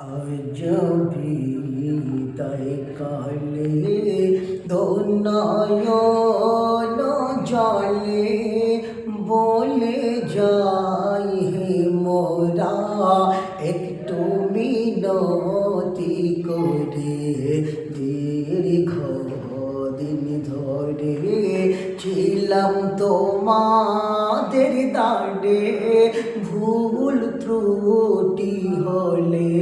আজ বিদায় কালে দোনায়ন জলে বলে যাই হে মোরা, একটু মিনতি করে দীর্ঘ দিন ধরে ছিলাম তোমাদের দাঁড়ে, ভুল ত্রুটি হলে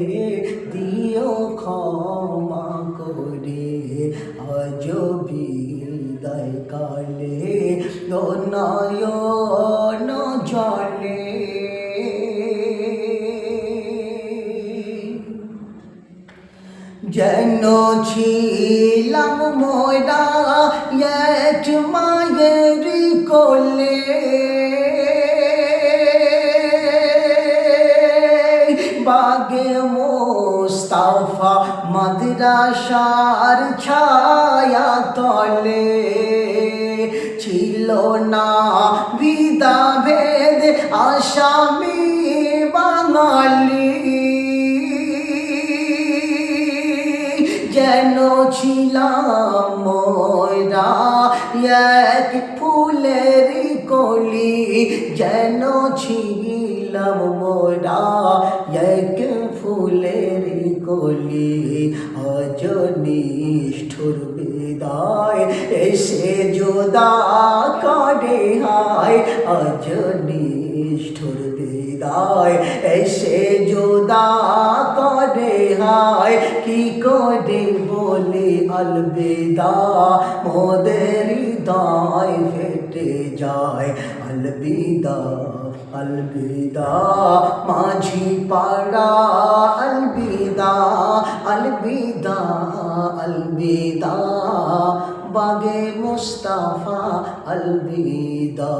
আজ বিদায় কালে দনয়ন জলে। যেন ছিলাম মোরা এক মায়ের কোলে। বাগে মোস্তাফা মাদ্রাসার ছায়া তলে ছিল না বিদা ভেদ আসামি বাঙালি। যেন ছিলাম মোরা এক ফুলের কলি, যেন ছিলাম মোরা ফুলের কলি আজ নিষ্ঠুর বিদায়, এসে যোদা করে হায় আজ নিষ্ঠুর বিদায়, এসে যোদা করে হায়, কি করে বলে আলবিদা? মোদের হৃদয় ফেটে যায়, আলবিদা আলবিদা, মাঝি পাড়া আলবিদা বাগে মুস্তাফা আলবিদা।